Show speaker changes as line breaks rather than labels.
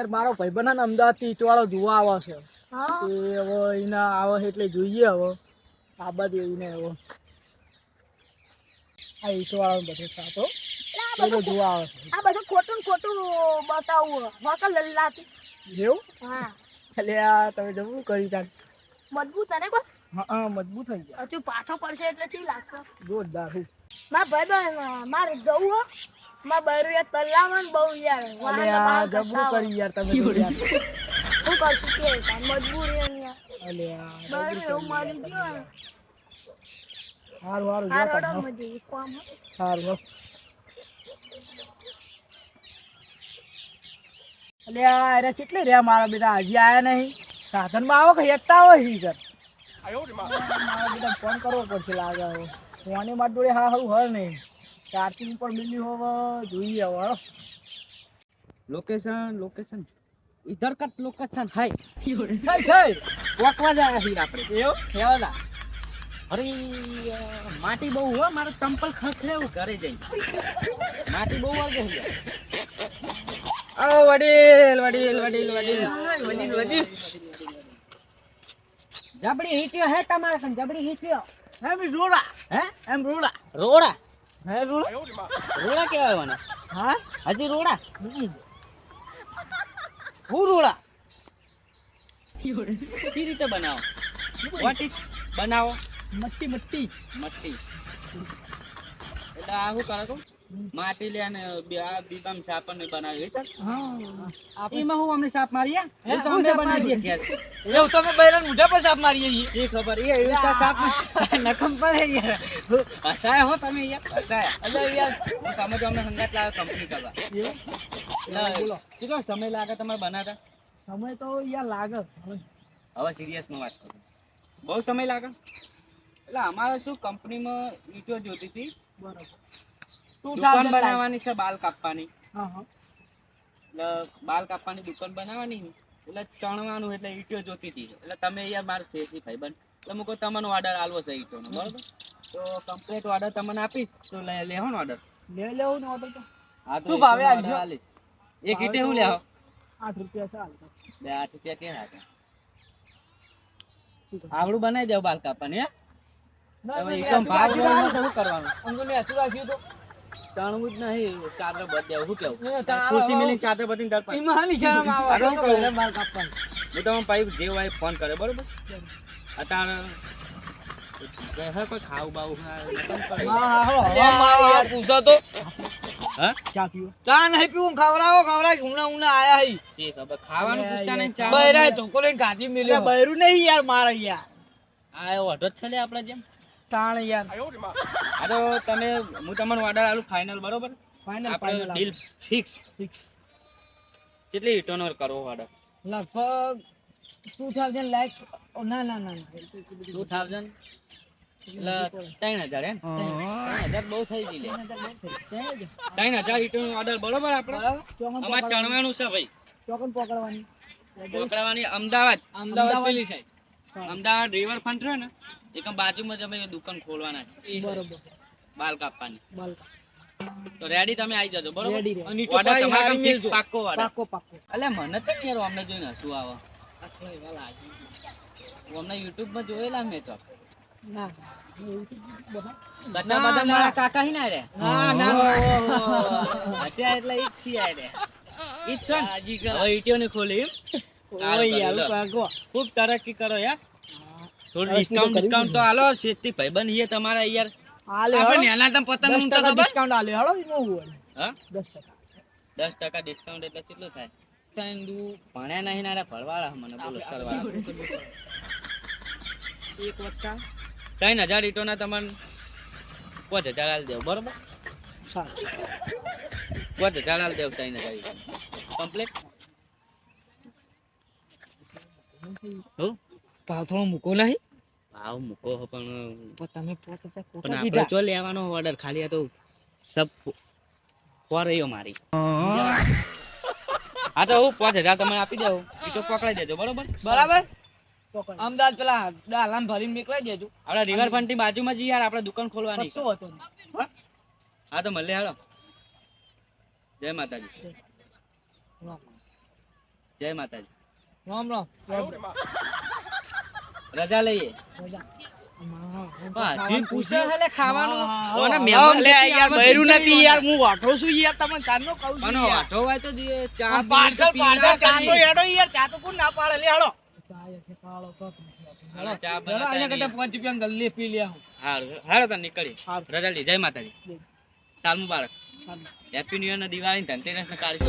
યાર મારો ભાઈબંધ ને અમદાવાદથી વાળો જોવા આવે છે. એ હવે એના આવે એટલે જોઈએ હવે. આ બાજુ એને હવે આ ઈટવાળો બધો સાતો
બધું
જોવા આવે છે.
આ બધું ખોટું ખોટું બતાવું વકલ લલ્લાતી
જેવું
હા.
એટલે આ તમે જવું કરી તાર
મજબૂત અને કોઈ?
હા મજબૂત થઈ ગયા.
હજુ પાછો પડશે એટલે કેવું લાગશે?
જોરદાર.
મારા ભાઈ મારે જવું હો બરું યાર તલ્લાવન બહુ યાર. અરે
આ જબરું કરી યાર તમે તો યાર.
શું કરશું કે મજબૂરી યાર.
અલે આ
બૈરું મરી
યાર. હારું હારું જો
મજી એક કામ. હો.
સારું હો. અલે આ અરે કેટલે રહ્યા મારા બેટા હજી આયા નહીં. સાધનમાં આવો કે એકતા હોય હી સર મારા. બેટા ફોન કરવો પડશે લાગે હવે. ફોને મારી જોડે હા હારું હર નહીં. ચાર્જિંગ પર મિલી હોવે જોઈએ હવે
લોકેશન લોકેશન ઇધર cut location hi
hi hi
વોકવા જાય છીએ આપણે.
એવો? કેવાના
અરે માટી બહુ હો મારે ચંપલ ખખડે એવું ઘરે જઈ માટી બહુ વાગે છે.
ઓ વડીલ વડીલ વડીલ વડીલ વડીલ. વડીલ
જબડી હીટ્યો હે તમારે જબડી હીટ્યો
એમ રોડા.
હે?
એમ રોડા.
રોડા?
હે રોડા?
રોડા કેવાય મને.
હા?
હજી રોડા?
હું રોડા?
કઈ રીતે બનાવો? વોટ ઇઝ બનાવો.
મટ્ટી મટ્ટી
મટ્ટી એટલે આ શું કરો તું માટી લે અને આ બીબામ સાપર ને બનાવી એમાં હું અમને સાપ મારીએ? એવું તો અમે બનાવીએ? ઘેર.
એવું તમે બૈરાન મોઢા પર સાપ મારીએ છીએ.
શી ખબર? એ એવું તો સાપ નખમ પડે યાર. હસાય હો તમે યાર. હસાય.
અલે યાર.
હું તમે તો અમને સંગાત લાવે કંપની કરવા.
એવું? બોલો.
કેટલો સમય લાગે તમારે બનાવતા?
સમય તો યાર લાગે. હવે
સિરિયસ સિરિયસમાં વાત કરું. બહુ સમય લાગે? એટલે અમારે શું કંપનીમાં ઈટો જોતી હતી.
બરોબર.
દુકાન બનાવવાની છે બાલ કાપવાની. એટલે બાલ કાપવાની દુકાન બનાવવાની એટલે ચણવાનું એટલે ઈટો જોતી હતી. એટલે તમે યાર મારે શેષી ભાઈ બન. એટલે મૂકો તમને ઓર્ડર આલવો છે ઈંટોનો બરાબર? તો કમ્પ્લીટ ઓર્ડર તમને આપીશ તો લે લેવો ઓર્ડર
લે લેવું ઓર્ડર તો.
હા તો
શું ભાવે આલજો?
એક ઈંટે હું લેવો
આઠ રૂપિયા ચાલ
બે આઠ રૂપિયા ક્યાં હતા આવડું બનાવી દેવું બાલ કાપવાની હે? તમે એકદમ ભાવ લેવાનો શું કરવાનું?
અંગુલી હતું રાખ્યું તો
જાણવું જ નહીં. ચાદર બદલે શું કેવું? ખુરશી મેલી ચાદર બદલી ડર પાડી.
એમાં શરમ આવે કાપવાનું.
હું તમને પાઈ જે હોય ફોન કરે બરોબર? અત્યારે કોઈ ખાવું બાવું
પૂછો તો. ચા પીવો ચા નહીં પીવું ખવડાવો ખવડાવ ઉના ઉના આયા હી.
શી ખબર ખાવાનું પૂછતા નહીં ચા
ગાડી મેલ્યો. બૈરું નહીં યાર મારે યાર.
આ એવો અઢો જ છે આપણે જેમ.
તાણ યાર
આ તો તમે હું તમને ઓર્ડર આલું ફાઇનલ બરોબર?
ફાઇનલ
આપણે ડીલ ફિક્સ
ફિક્સ
કેટલી ટર્નઓવર કરો ઓર્ડર
લગભગ 2000 લાખ. ના ના ના
ટુ થાઉઝન્ડ એટલે ત્રણ હજાર એમ? હજાર બહુ થઈ ગઈ ત્રણ હજાર. રિટર્ન ઓર્ડર બરોબર આપણે? ચણવાનું છે ભાઈ.
ચોકન પકડવાની.
પકડવાની અમદાવાદ.
અમદાવાદ
પેલી અમદાવાદ રિવર ફ્રન્ટ રહ્યો ને? એક બાજુમાં જ અમે દુકાન ખોલવાના છે.
બરોબર.
બાલ કાપવાની.
બાલ
તો રેડી તમે આવી જજો બરોબર?
Ready રે.
અને
Order
order તમારે
હારી
પાક્કો order.
પાકો પાકો
અલે મને તો યાર અમને જોઈને હસું આવો. આ એવા લાગે અમને YouTube માં જોયેલા મેં તો.
ના
બધા બધા મારા કાકા હી ના રે.
ના, ના.
હસ્યા એટલે ઈ જ છીએ રે. ઈ જ છે ને? ખોલી?
ઓય યાર
ખૂબ તરક્કી કરો યાર. થોડું ડિસ્કાઉન્ટ ડિસ્કાઉન્ટ તો હાલો શેઠથી ભાઈબંધ એ તમારા યાર.
આલે
આપણે
હળો
તમ પતંગનું તો
ડિસ્કાઉન્ટ આલે હાલો ઈ નો હોય.
હા?
10%
દસ ટકા ડિસ્કાઉન્ટ એટલે કેટલું થાય? દુ ભણ્યા નહીં નારા ભરવાળા મને બોલો સરવાળા.
એક વત્તા
ત્રણ હજાર ઈટોના તમને પાંચ હજાર હાલ દેવ બરોબર?
સારું
પાંચ હજાર હાલ દેવ ત્રણ હજાર કમ્પ્લીટ હું?
ભાવ થોડો મૂકો નહીં?
ભાવ મૂકો પણ
તમે
પણ આપણે જો. લેવાનો ઓર્ડર ખાલી તો સબ ફોર મારી. હા તો હું પાંચ હજાર તમે આપી દઉં. એ તો પકડાઈ દેજો બરોબર?
બરાબર? અમદાવાદ પેલા દાલામ ભરીને નીકળી દેજો.
આપડે રિવરફ્રન્ટની બાજુમાં જઈએ યાર આપડે દુકાન ખોલવાની.
શું હતું
હા? તો મળે હાલો. જય માતાજી. જય. માતાજી.
રામ રામ.
રજા લઈએ. નીકળી જય માતાજી. સાલ મુબારક. Happy new year Diwali Dhanteras ને કાળી